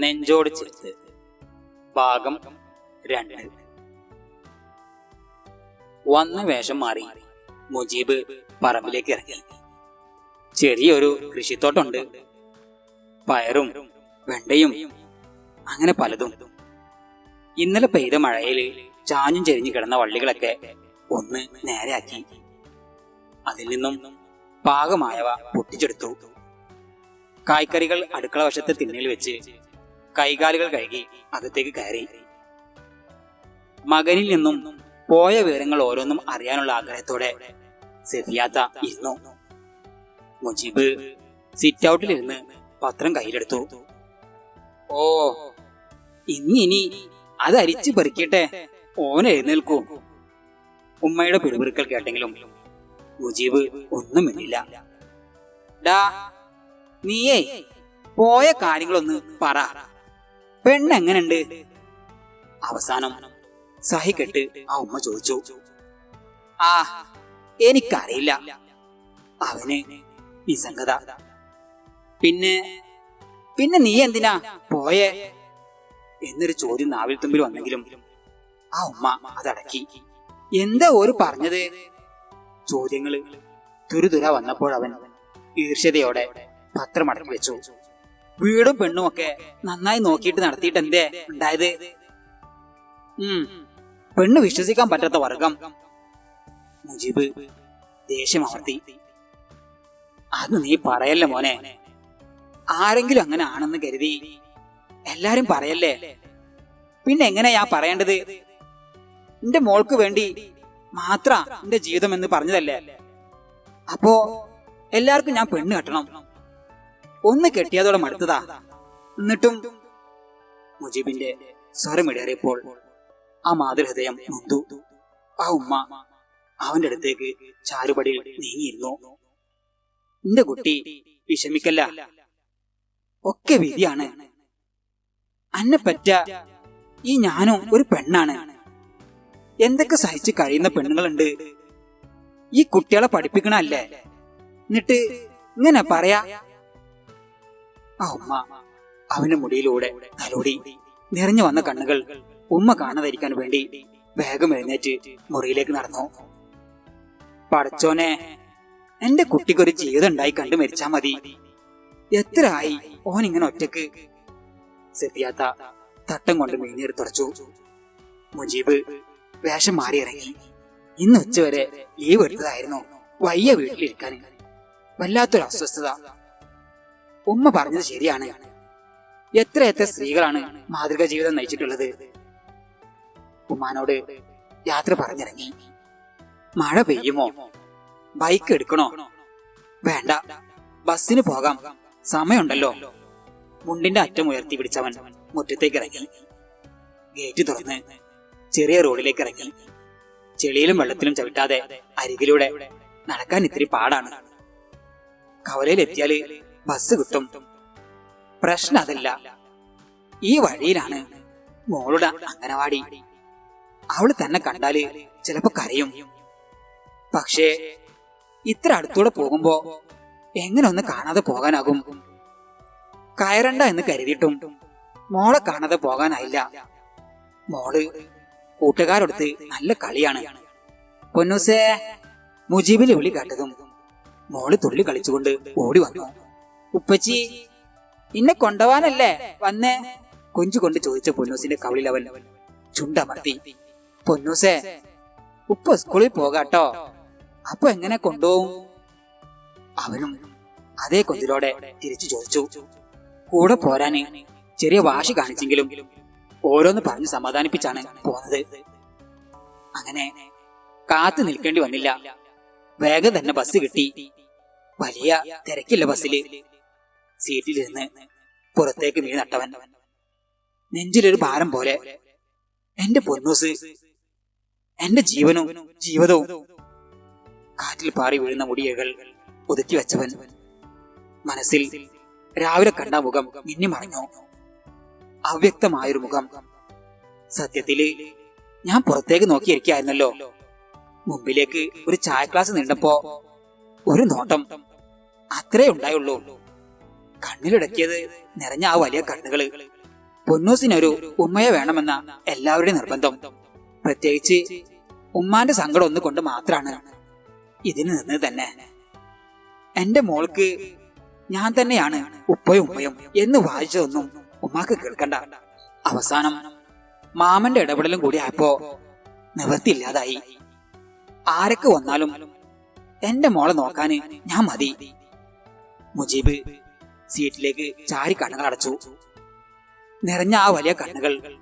നെഞ്ചോട് ചേർത്ത് ഭാഗം രണ്ട്. വന്ന വേഷം മാറി മുജീബ് പറമ്പിലേക്ക് ഇറങ്ങി. ചെറിയൊരു കൃഷിത്തോട്ടമുണ്ട് പയറും വെണ്ടയും അങ്ങനെ പലതും. ഇന്നലെ പെയ്ത മഴയിൽ ചാഞ്ഞും ചെരിഞ്ഞു കിടന്ന വള്ളികളൊക്കെ ഒന്ന് നേരെയാക്കി. അതിൽ നിന്നും പാകമായവ പൊട്ടിച്ചെടുത്തു. കായ്ക്കറികൾ അടുക്കള വശത്തെ തിണ്ണയിൽ വെച്ച് കൈകാലുകൾ കഴുകി അകത്തേക്ക് കയറി. മകനിൽ നിന്നും പോയ വിവരങ്ങൾ ഓരോന്നും അറിയാനുള്ള ആഗ്രഹത്തോടെ സെഫിയാത്ത ഇരുന്നു. മുജീബ് സിറ്റ് ഔട്ടിലിരുന്ന് പത്രം കയ്യിലെടുത്തു. ഓ ഇന്നിനി അത് അരിച്ചു പെറുക്കിട്ടെ എഴുന്നേൽക്കൂ. ഉമ്മയുടെ പിടിപെറുക്കൽ കേട്ടെങ്കിലും മുജീബ് ഒന്നും ഇന്നില്ല ഡാ നീയേ പോയ കാര്യങ്ങളൊന്ന് പറ. പെണ്ണെങ്ങനുണ്ട്? അവസാനം സഹിക്കെട്ട് ആ ഉമ്മ ചോദിച്ചു. ആ എനിക്കറിയില്ല. അവന് നിസ്സംഗത. പിന്നെ പിന്നെ നീ എന്തിനാ പോയേ? എന്നൊരു ചോദ്യം നാവിൽ തുമ്പിൽ വന്നെങ്കിലും ആ ഉമ്മ അതടക്കി. എന്താ ഒരു പറഞ്ഞത്? ചോദ്യങ്ങൾ തുരുതുര വന്നപ്പോഴവൻ ഈർഷ്യതയോടെ പത്രം അടക്കി വെച്ചു. വീടും പെണ്ണും ഒക്കെ നന്നായി നോക്കിയിട്ട് നടത്തിയിട്ട് എന്തേ ഉണ്ടായത്? ഉം. പെണ്ണ് വിശ്വസിക്കാൻ പറ്റാത്ത വർഗം. മുജീബ് ദേഷ്യം അമർത്തി അത് നീ പറയല്ലേ മോനെ? ആരെങ്കിലും അങ്ങനെ ആണെന്ന് കരുതി എല്ലാരും പറയല്ലേ? പിന്നെ എങ്ങനെയാ പറയേണ്ടത്? എന്റെ മോൾക്ക് വേണ്ടി മാത്ര എന്റെ ജീവിതം എന്ന് പറഞ്ഞതല്ലേ? അപ്പോ എല്ലാവർക്കും ഞാൻ പെണ്ണ് കെട്ടണം. ഒന്ന് കെട്ടിയതോടെ മടുത്തതാ. എന്നിട്ടും മുജീബിന്റെ സ്വരമിടേറിയപ്പോൾ ആ മാതൃഹൃദയം നൊന്തു ആ ഉമ്മ അവന്റെ അടുത്തേക്ക് ചാരുപടിയിൽ നീങ്ങിയിരുന്നു. എന്റെ കുട്ടി വിഷമിക്കല്ല. ഒക്കെ വിധിയാണ്. അന്നെ പറ്റ ഈ ഞാനും ഒരു പെണ്ണാണ്. എന്തൊക്കെ സഹിച്ച് കഴിയുന്ന പെണ്ണുങ്ങളുണ്ട്. ഈ കുട്ടികളെ പഠിപ്പിക്കണല്ലേ എന്നിട്ട് ഇങ്ങനെ പറയാ ആ ഉമ്മ. അവന്റെ മുടിയിലൂടെ തലോടി നിറഞ്ഞു വന്ന കണ്ണുകൾ ഉമ്മ കാണാതിരിക്കാൻ വേണ്ടി വേഗം എഴുന്നേറ്റ് മുറിയിലേക്ക് നടന്നു. പടച്ചോനെ എന്റെ കുട്ടിക്കൊരു ജീവിതം ഉണ്ടായി കണ്ടു മരിച്ചാ മതി. എത്ര ആയി ഓൻ ഇങ്ങനെ ഒറ്റയ്ക്ക്? സെഫിയാത്ത തട്ടം കൊണ്ട് മീനീർ തുടച്ചു. മുജീബ് വേഷം മാറി ഇറങ്ങി. ഇന്ന് ഉച്ചവരെ ലീവ് എടുത്തതായിരുന്നു. വയ്യ വീട്ടിലിരിക്കാൻ. വല്ലാത്തൊരു അസ്വസ്ഥത. ഉമ്മ പറഞ്ഞത് ശരിയാണ്. എത്ര എത്ര സ്ത്രീകളാണ് മാതൃക ജീവിതം നയിച്ചിട്ടുള്ളത്? ഉമ്മാനോട് യാത്ര പറഞ്ഞിറങ്ങി. മഴ പെയ്യുമോ? ബൈക്ക് എടുക്കണോ? വേണ്ട. ബസ്സിന് പോകാം. സമയമുണ്ടല്ലോ. മുണ്ടിന്റെ അറ്റം ഉയർത്തി പിടിച്ചവൻ മുറ്റത്തേക്ക് ഇറങ്ങി. ഗേറ്റ് തുറന്ന് ചെറിയ റോഡിലേക്ക് ഇറങ്ങി. ചെളിയിലും വെള്ളത്തിലും ചവിട്ടാതെ അരികിലൂടെ നടക്കാൻ ഇത്തിരി പാടാണ്. കവലയിലെത്തിയാൽ ബസ് കിട്ടും. പ്രശ്നം അതല്ല ഈ വഴിയിലാണ് മോളുടെ അംഗനവാടി. അവൾ തന്നെ കണ്ടാൽ ചിലപ്പോ കരയും. പക്ഷേ ഇത്ര അടുത്തൂടെ പോകുമ്പോ എങ്ങനെ ഒന്ന് കാണാതെ പോകാനാകും? കയറണ്ട എന്ന് കരുതിയിട്ടും മോളെ കാണാതെ പോകാനായില്ല. മോൾ കൂട്ടുകാരടുത്ത് നല്ല കളിയാണ്. പൊന്നൂസേ മുജീബിലെ വിളി കേട്ടതും മോൾ തുള്ളി കളിച്ചുകൊണ്ട് ഓടി വന്നു. ഉപ്പച്ചി നിന്നെ കൊണ്ടുപോവാനല്ലേ വന്നേ? കൊഞ്ചു കൊണ്ട് ചോദിച്ച പൊന്നൂസിന്റെ കവിളിൽ അവൻ ചുണ്ടമർത്തി. പൊന്നൂസേ ഉപ്പ സ്കൂളിൽ പോകാട്ടോ? അപ്പൊ എങ്ങനെ കൊണ്ടുപോകും? അവനും അതേ കൊഞ്ചിലോടെ തിരിച്ചു ചോദിച്ചു. കൂടെ പോരാന് ചെറിയ വാശി കാണിച്ചെങ്കിലും ഓരോന്ന് പറഞ്ഞ് സമാധാനിപ്പിച്ചാണ് പോന്നത്. അങ്ങനെ കാത്തു നിൽക്കേണ്ടി വന്നില്ല. വേഗം തന്നെ ബസ് കിട്ടി. വലിയ തിരക്കില്ല ബസ്സിൽ. സീറ്റിലിരുന്ന് പുറത്തേക്ക് വീണട്ടവൻ നെഞ്ചിലൊരു ഭാരം പോലെ എന്റെ പൊന്നൂസ് എന്റെ ജീവനും ജീവിതവും കാറ്റിൽ പാറി വീഴുന്ന മുടിയകൾ ഒതുക്കി വെച്ചവൻ. മനസ്സിൽ രാവിലെ കണ്ട മുഖം മിന്നി മിന്നിമറിഞ്ഞു അവ്യക്തമായൊരു മുഖം. സത്യത്തിൽ ഞാൻ പുറത്തേക്ക് നോക്കിയിരിക്കായിരുന്നല്ലോ. മുമ്പിലേക്ക് ഒരു ചായ ക്ലാസ് നീണ്ടപ്പോ ഒരു നോട്ടം അത്രേ ഉണ്ടായുള്ളൂ. കണ്ണിലിടക്കിയത് നിറഞ്ഞ ആ വലിയ കണ്ണുകൾ. പൊന്നൂസിനൊരു ഉമ്മയെ വേണമെന്ന എല്ലാവരുടെയും നിർബന്ധം. പ്രത്യേകിച്ച് ഉമ്മാന്റെ സങ്കടം ഒന്നുകൊണ്ട് മാത്രാണ് ഇതിന് നിന്ന് തന്നെ. എന്റെ മോൾക്ക് ഞാൻ തന്നെയാണ് ഉപ്പയും ഉമ്മയും എന്ന് വായിച്ചതൊന്നും ഉമ്മാക്ക് കേൾക്കണ്ട. അവസാനം മാമന്റെ ഇടപെടലും കൂടി ആയപ്പോ നിവർത്തിയില്ലാതായി ആരൊക്കെ വന്നാലും എന്റെ മോളെ നോക്കാന് ഞാൻ മതി. മുജീബ് സീറ്റിലേക്ക് ചാരി കണ്ണുകൾ അടച്ചു. നിറഞ്ഞ ആ വലിയ കണ്ണുകൾ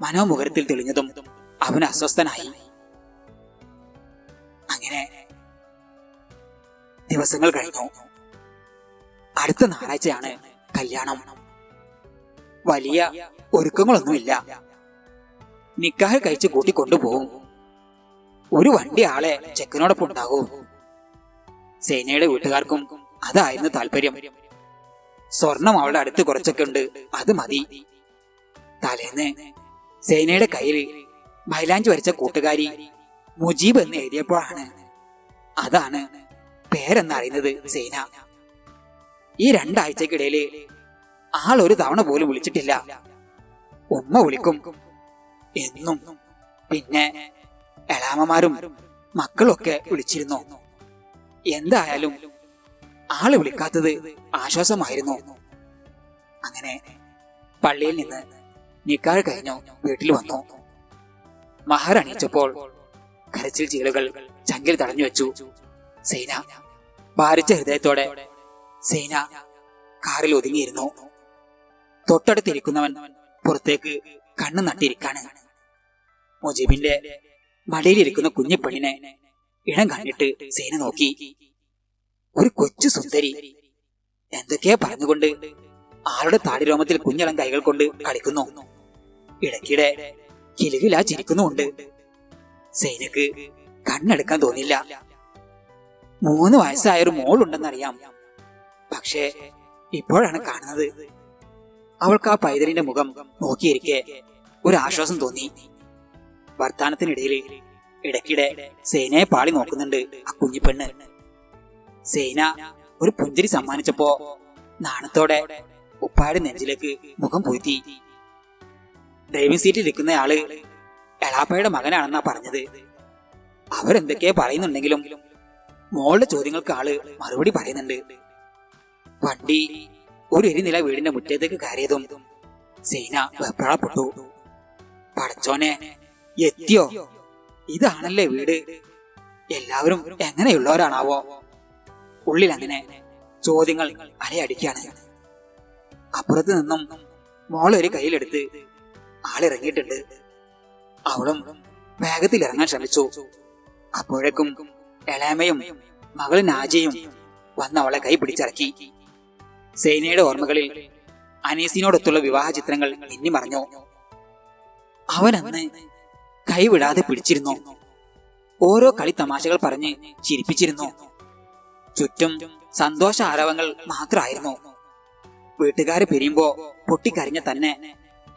മനോമുഖരത്തിൽ തെളിഞ്ഞതും അവൻ അസ്വസ്ഥനായി. അങ്ങനെ ദിവസങ്ങൾ കഴിഞ്ഞു. അടുത്ത ഞായറാഴ്ചയാണ് കല്യാണം. വലിയ ഒരുക്കങ്ങളൊന്നുമില്ല. നിക്കാഹ് കഴിച്ച് കൂട്ടിക്കൊണ്ടുപോകും ഒരു വണ്ടി ആളെ ചെക്കനോടൊപ്പം ഉണ്ടാകും. സേനയുടെ വീട്ടുകാർക്കും അതായിരുന്നു താല്പര്യം. സ്വർണം അവളുടെ അടുത്ത് കുറച്ചൊക്കെ ഉണ്ട് അത് മതി. തലേന്ന് സേനയുടെ കയ്യിൽ മൈലാഞ്ചി വരച്ച കൂട്ടുകാരി മുജീബ് എന്ന് എഴുതിയപ്പോഴാണ്. അതാണ് പേരെന്നറിയുന്നത് സേന. ഈ രണ്ടാഴ്ചക്കിടയിൽ ആൾ ഒരു തവണ പോലും വിളിച്ചിട്ടില്ല. ഉമ്മ വിളിക്കും. എന്നും. പിന്നെ എളാമമാരും മക്കളൊക്കെ വിളിച്ചിരുന്നു. എന്തായാലും ആൾ വിളിക്കാത്തത് ആശ്വാസമായിരുന്നു. അങ്ങനെ പള്ളിയിൽ നിന്ന് നിക്കാഴ് കഴിഞ്ഞു വീട്ടിൽ വന്നു. മഹർ അണിയിച്ചപ്പോൾ കരച്ചിൽ ചീളുകൾ ചങ്കിൽ തടഞ്ഞു വെച്ചു. സേന ഭാരിച്ച ഹൃദയത്തോടെ സേന കാറിൽ ഒതുങ്ങിയിരുന്നു. തൊട്ടടുത്തിരിക്കുന്നവൻ പുറത്തേക്ക് കണ്ണു നട്ടിരിക്കാണ്. മുജീബിന്റെ മടിയിലിരിക്കുന്ന കുഞ്ഞിപ്പള്ളിനെ ഇണം കണ്ടിട്ട് സേന നോക്കി. ഒരു കൊച്ചു സുന്ദരി. എന്തൊക്കെയാ പറഞ്ഞുകൊണ്ട് ആളുടെ താടിരോമത്തിൽ കുഞ്ഞളം കൈകൾ കൊണ്ട് കളിക്കുന്നു. ഇടയ്ക്കിടെ കിലുകിലാ ചിരിക്കുന്നുണ്ട് സൈനക്ക് കണ്ണെടുക്കാൻ തോന്നില്ല. മൂന്ന് വയസ്സായ ഒരു മോളുണ്ടെന്നറിയാം. പക്ഷേ ഇപ്പോഴാണ് കാണുന്നത്. അവൾക്ക് ആ പൈതലിന്റെ മുഖം നോക്കിയിരിക്കെ ഒരു ആശ്വാസം തോന്നി. വർത്താനത്തിനിടയിൽ ഇടയ്ക്കിടെ സേനയെ പാളി നോക്കുന്നുണ്ട് ആ കുഞ്ഞിപ്പെണ്ണ്. സേന ഒരു പുഞ്ചിരി സമ്മാനിച്ചപ്പോ നാണത്തോടെ ഉപ്പായുടെ നെഞ്ചിലേക്ക് മുഖം പൂഴ്ത്തി ഡ്രൈവിംഗ് സീറ്റിൽ ഇരിക്കുന്നയാൾ എളാപ്പയുടെ മകനാണെന്നാ പറഞ്ഞത്. അവരെന്തൊക്കെയാ പറയുന്നുണ്ടെങ്കിലും മോളുടെ ചോദ്യങ്ങൾക്ക് ആൾ മറുപടി പറയുന്നുണ്ട്. വണ്ടി ഒരു എരിനില വീടിന്റെ മുറ്റത്തേക്ക് കയറിയതും സേന വെപ്രാളപ്പെട്ടു. പടച്ചോനെ എത്തിയോ? ഇതാണല്ലേ വീട്. എല്ലാവരും എങ്ങനെയുള്ളവരാണാവോ? ഉള്ളിൽ അങ്ങനെ ചോദ്യങ്ങൾ അലയടിക്കാണ്. അപ്പുറത്ത് നിന്നും മോളൊരു കയ്യിലെടുത്ത് ആളിറങ്ങിയിട്ടുണ്ട് അവളും വേഗത്തിൽ ഇറങ്ങാൻ ശ്രമിച്ചു. അപ്പോഴേക്കും എളാമയും മകൾ നാജയും വന്ന് അവളെ കൈ പിടിച്ചിറക്കി. സേനയുടെ ഓർമ്മകളിൽ അനീസിനോടൊത്തുള്ള വിവാഹ ചിത്രങ്ങൾ മിന്നി മറഞ്ഞു. അവനന്ന് കൈവിടാതെ പിടിച്ചിരുന്നു. ഓരോ കളി തമാശകൾ പറഞ്ഞ് ചിരിപ്പിച്ചിരുന്നു. ചുറ്റും സന്തോഷ ആരവങ്ങൾ മാത്രമായിരുന്നു വീട്ടുകാര് പിരിയുമ്പോ പൊട്ടിക്കരഞ്ഞ തന്നെ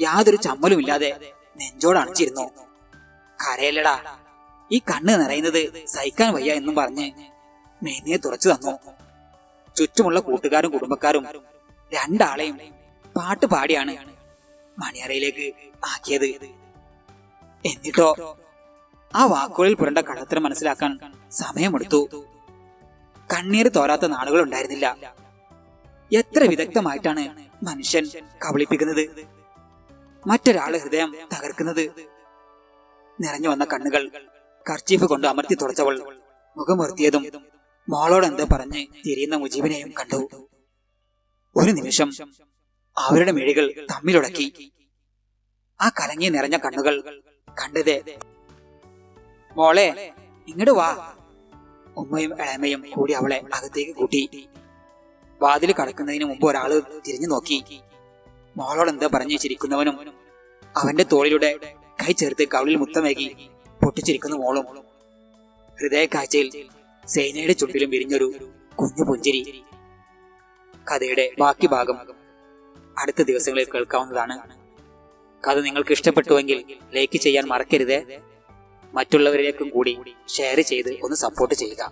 യാതൊരു ചമ്മലുമില്ലാതെ നെഞ്ചോട് അണച്ചിരുന്നു. കരയല്ലടാ ഈ കണ്ണ് നിറയുന്നത് സഹിക്കാൻ വയ്യ എന്നും പറഞ്ഞ് മേനിയെ തുറച്ചു തന്നു. ചുറ്റുമുള്ള കൂട്ടുകാരും കുടുംബക്കാരും രണ്ടാളെയും പാട്ട് പാടിയാണ് മണിയറയിലേക്ക് ആക്കിയത്. എന്നിട്ടോ ആ വാക്കുകളിൽ പുരണ്ട കടത്തരം മനസ്സിലാക്കാൻ സമയമെടുത്തു. കണ്ണീര് തോരാത്ത നാളുകൾ ഉണ്ടായിരുന്നില്ല എത്ര വിദഗ്ധമായിട്ടാണ് മനുഷ്യൻ കബളിപ്പിക്കുന്നത്. മറ്റൊരാൾ ഹൃദയം തകർക്കുന്നത്. നിറഞ്ഞു വന്ന കണ്ണുകൾ കർച്ചീഫ് കൊണ്ട് അമർത്തി തുടച്ചവൾ മുഖമുറുത്തിയതും മോളോട് എന്തോ പറഞ്ഞ് തിരിയുന്ന മുജീബിനെയും കണ്ടു. ഒരു നിമിഷം അവരുടെ മിഴികൾ തമ്മിലുടക്കി. ആ കലങ്ങി നിറഞ്ഞ കണ്ണുകൾ കണ്ടതേ മോളെ ഇങ്ങോട്ട് വാ. ഉമ്മയും ഇളമയും കൂടി അവളെ അകത്തേക്ക് കൂട്ടി. വാതിൽ കടക്കുന്നതിന് മുമ്പ് ഒരാൾ തിരിഞ്ഞു നോക്കി. മോളോട് എന്താ പറഞ്ഞു ചിരിക്കുന്നവനും അവന്റെ തോളിലൂടെ കൈ ചേർത്ത് കവിളിൽ മുത്തമേകി പൊട്ടിച്ചിരിക്കുന്ന മോളും. ഹൃദയ കാഴ്ചയിൽ സേനയുടെ ചുണ്ടിലും വിരിഞ്ഞൊരു കുഞ്ഞു പുഞ്ചിരി. കഥയുടെ ബാക്കി ഭാഗം അടുത്ത ദിവസങ്ങളിൽ കേൾക്കാവുന്നതാണ്. കഥ നിങ്ങൾക്ക് ഇഷ്ടപ്പെട്ടുവെങ്കിൽ ലൈക്ക് ചെയ്യാൻ മറക്കരുത്. മറ്റുള്ളവരിലേക്കും കൂടി ഷെയർ ചെയ്ത് ഒന്ന് സപ്പോർട്ട് ചെയ്യുക.